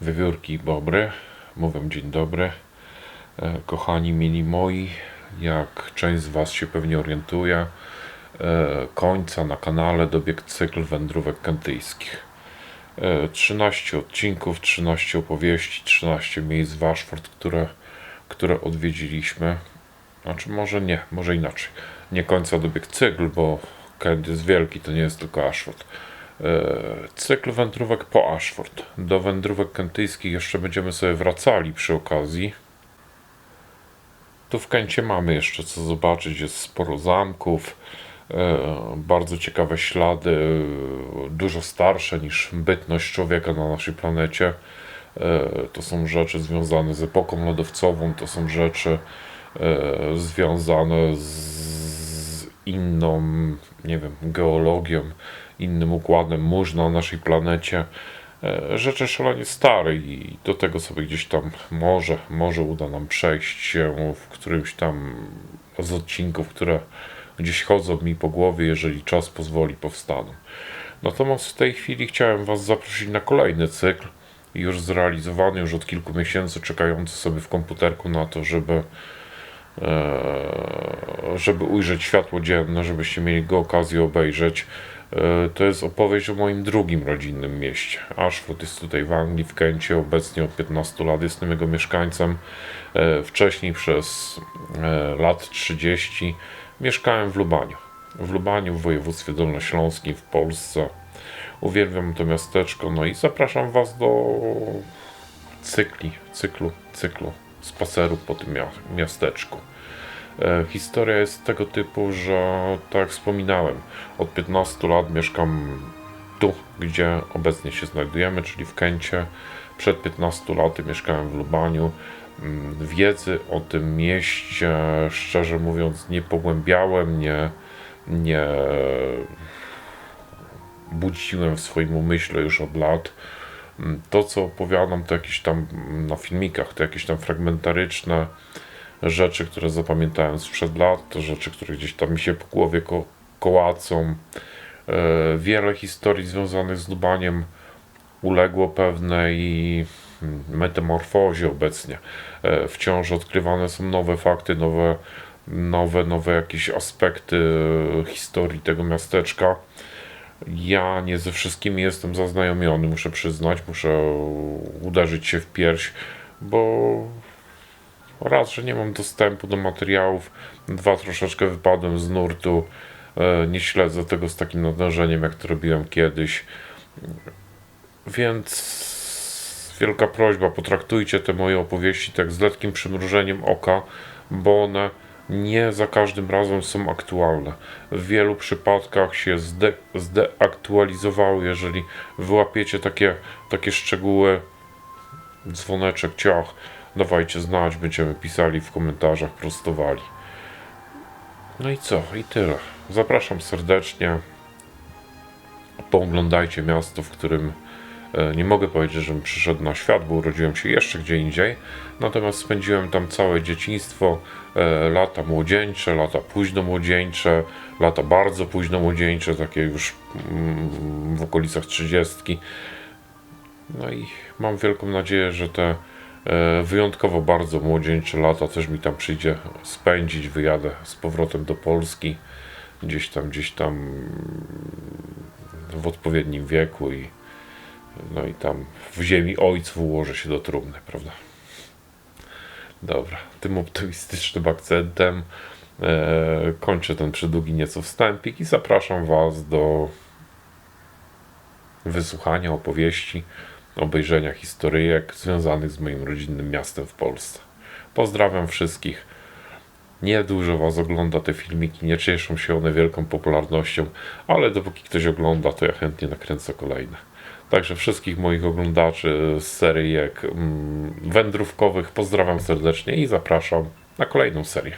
Wiewiórki Bobry, mówię dzień dobry. E, Kochani mili moi, jak część z Was się pewnie orientuje, e, końca na kanale dobiegł cykl wędrówek kantyjskich. E, 13 odcinków, 13 opowieści, 13 miejsc w Ashford, które, które odwiedziliśmy. Znaczy może nie, może inaczej. Nie końca dobiegł cykl, bo Kent jest wielki, to nie jest tylko Ashford. E, Cykl wędrówek po Ashford. Do wędrówek kentyjskich jeszcze będziemy sobie wracali przy okazji. Tu w Kencie mamy jeszcze co zobaczyć. Jest sporo zamków, e, bardzo ciekawe ślady, dużo starsze niż bytność człowieka na naszej planecie. E, To są rzeczy związane z epoką lodowcową, to są rzeczy związane z inną, nie wiem, geologią, innym układem mórz na naszej planecie. E, Rzeczy szalenie stare i do tego sobie gdzieś tam może, może uda nam przejść się w którymś tam z odcinków, które gdzieś chodzą mi po głowie, jeżeli czas pozwoli, powstaną. Natomiast w tej chwili chciałem Was zaprosić na kolejny cykl, już zrealizowany już od kilku miesięcy, czekający sobie w komputerku na to, żeby żeby ujrzeć światło dzienne, żebyście mieli go okazję obejrzeć. E, To jest opowieść o moim drugim rodzinnym mieście. Ashford jest tutaj w Anglii, w Kencie. Obecnie od 15 lat jestem jego mieszkańcem. E, Wcześniej przez e, lat 30 mieszkałem w Lubaniu. W Lubaniu, w województwie dolnośląskim, w Polsce. Uwielbiam to miasteczko, no i zapraszam Was do cykli, cyklu, cyklu spaceru po tym mia- miasteczku. E, Historia jest tego typu, że tak jak wspominałem, od 15 lat mieszkam tu, gdzie obecnie się znajdujemy, czyli w Kencie. Przed 15 laty mieszkałem w Lubaniu. Mm, Wiedzy o tym mieście, szczerze mówiąc, nie pogłębiałem, nie, nie budziłem w swoim umyśle już od lat. To, co opowiadam, to jakieś tam mm, na filmikach, to jakieś tam fragmentaryczne rzeczy, które zapamiętałem sprzed lat, to rzeczy, które gdzieś tam mi się po głowie ko- kołacą. E, Wiele historii związanych z Lubaniem uległo pewnej mm, metamorfozie obecnie. E, Wciąż odkrywane są nowe fakty, nowe, nowe, nowe jakieś aspekty historii tego miasteczka. Ja nie ze wszystkimi jestem zaznajomiony, muszę przyznać, muszę uderzyć się w pierś, bo raz, że nie mam dostępu do materiałów, dwa, troszeczkę wypadłem z nurtu, e, nie śledzę tego z takim nadążeniem, jak to robiłem kiedyś, więc wielka prośba, potraktujcie te moje opowieści tak z lekkim przymrużeniem oka, bo one nie za każdym razem są aktualne. W wielu przypadkach się zde, zdeaktualizowały, jeżeli wyłapiecie takie, takie szczegóły, dzwoneczek, ciach, dawajcie znać, będziemy pisali w komentarzach, prostowali. No i co? I tyle. Zapraszam serdecznie. Pooglądajcie miasto, w którym nie mogę powiedzieć, żebym przyszedł na świat, bo urodziłem się jeszcze gdzie indziej. Natomiast spędziłem tam całe dzieciństwo, e, lata młodzieńcze, lata późno młodzieńcze, lata bardzo późno młodzieńcze, takie już mm, w okolicach trzydziestki. No i mam wielką nadzieję, że te e, wyjątkowo bardzo młodzieńcze lata też mi tam przyjdzie spędzić. Wyjadę z powrotem do Polski, gdzieś tam, gdzieś tam w odpowiednim wieku i no i tam w ziemi ojców ułożę się do trumny, prawda? Dobra, tym optymistycznym akcentem e, kończę ten przydługi nieco wstępik i zapraszam Was do wysłuchania opowieści, obejrzenia historyjek związanych z moim rodzinnym miastem w Polsce. Pozdrawiam wszystkich. Nie dużo Was ogląda te filmiki, nie cieszą się one wielką popularnością, ale dopóki ktoś ogląda, to ja chętnie nakręcę kolejne. Także wszystkich moich oglądaczy z seryjek mm, wędrówkowych pozdrawiam serdecznie i zapraszam na kolejną serię.